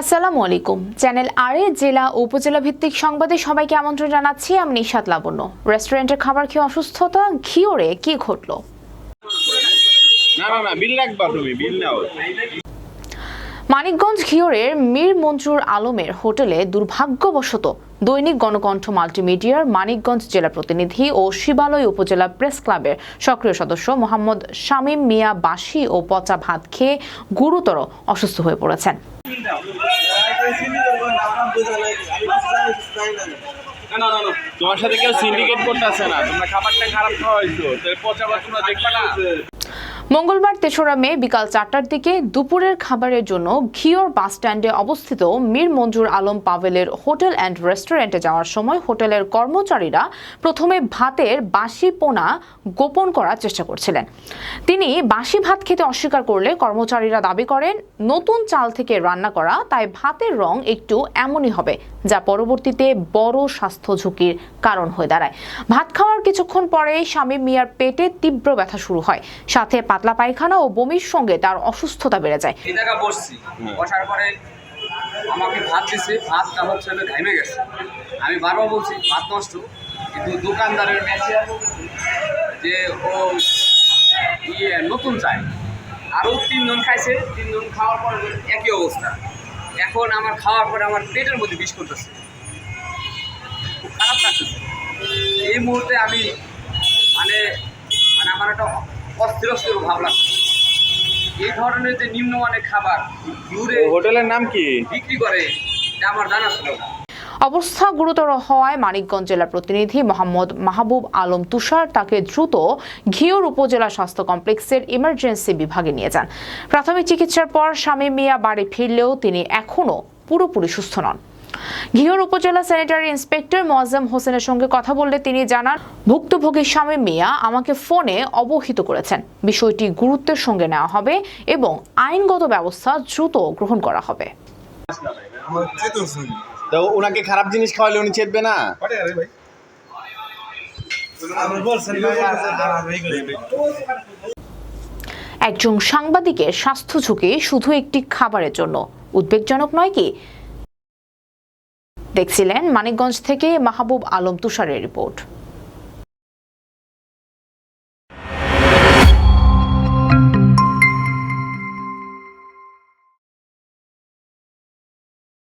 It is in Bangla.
আসসালামু আলাইকুম। চ্যানেল আরে জেলা উপজেলা ভিত্তিক সংবাদে সবাইকে আমন্ত্রণ জানাচ্ছি, আমি নিশাত লাবণ্য। রেস্টুরেন্টের খাবার খেয়ে অসুস্থতা, ঘিওরে কি ঘটলো? না না না, বিল রাখবা তুমি, বিল নাও। মানিকগঞ্জ ঘিওরের মীর মঞ্জুর আলমের হোটেলে দুর্ভাগ্যবশত দৈনিক গণকণ্ঠ মাল্টিমিডিয়ার মানিকগঞ্জ জেলা প্রতিনিধি ও শিবালয় উপজেলা প্রেস ক্লাবের সক্রিয় সদস্য মোহাম্মদ শামীম মিয়া বাসি ও পচা ভাত খেয়ে গুরুতর অসুস্থ হয়ে পড়েছেন। না না না তোমার সাথে কেউ সিন্ডিকেট করতেছে না। তোমরা খাবারটা খারাপ খাওয়াইছো। পচাবা তোমরা দেখবা না। মঙ্গলবার তেসরা মে বিকাল চারটার দিকে দুপুরের খাবারের জন্য ঘিওর বাস স্ট্যান্ডে অবস্থিত মীর মঞ্জুর আলম পাভেলের হোটেল অ্যান্ড রেস্টুরেন্টে যাওয়ার সময় হোটেলের কর্মচারীরা প্রথমে ভাতের বাসি পোনা গোপন করার চেষ্টা করছিলেন। তিনি বাসি ভাত খেতে অস্বীকার করলে কর্মচারীরা দাবি করেন, নতুন চাল থেকে রান্না করা, তাই ভাতের রং একটু এমনই হবে, যা পরবর্তীতে বড় স্বাস্থ্য ঝুঁকির কারণ হয়ে দাঁড়ায়। ভাত খাওয়ার কিছুক্ষণ পরেই স্বামী মিয়ার পেটে তীব্র ব্যথা শুরু হয়। সাথে পাতলা পায়খানা ও বমির সঙ্গে তার অসুস্থতা বেড়ে যায়। বসছি। বসার পরে আমাকে ভাত দিছে। ভাতটা হচ্ছে ঘাইমে গেছে। আমি বারবার বলছি ভাত নষ্ট। কিন্তু দোকানদারের ম্যানেজার যে ও ইয়ে নতুন চাই আরও তিনজন খাইছে। তিনজন খাওয়ার পর একই অবস্থা। এখন আমার খাওয়ার পরে আমার পেটের মধ্যে বিষ করতেছে। খারাপ লাগতেছে। এই মুহূর্তে আমি মানে মানে আমার একটা অস্থির অস্থির ভাব লাগছে এই ধরনের যে নিম্নমানের খাবার দূরে হোটেলের নাম কি? বিক্রি করে এটা আমার জানা ছিল না। অবস্থা গুরুতর হওয়ায় মানিকগঞ্জ জেলা প্রতিনিধি মোহাম্মদ মাহবুব আলম তুষার তাকে দ্রুত ঘিওর উপজেলা স্বাস্থ্য কমপ্লেক্সের ইমার্জেন্সি বিভাগে নিয়ে যান। প্রাথমিক চিকিৎসার পর স্বামী মিয়া বাড়ি ফিরলেও তিনি এখনও পুরোপুরি সুস্থ নন। ঘিওর উপজেলা স্যানিটারি ইন্সপেক্টর মোয়াজ্জম হোসেনের সঙ্গে কথা বললে তিনি জানান ভুক্তভোগী স্বামী মিয়া আমাকে ফোনে অবহিত করেছেন। বিষয়টি গুরুত্বের সঙ্গে নেওয়া হবে এবং আইনগত ব্যবস্থা দ্রুত গ্রহণ করা হবে। তো ওনাকে খারাপ জিনিস খাওয়ালে উনি চেতবে না? একজন সাংবাদিকের স্বাস্থ্য ঝুঁকি শুধু একটি খাবারের জন্য। উদ্বেগজনক নয় কি দেখছিলেন মানিকগঞ্জ থেকে মাহবুব আলম তুষারের রিপোর্ট।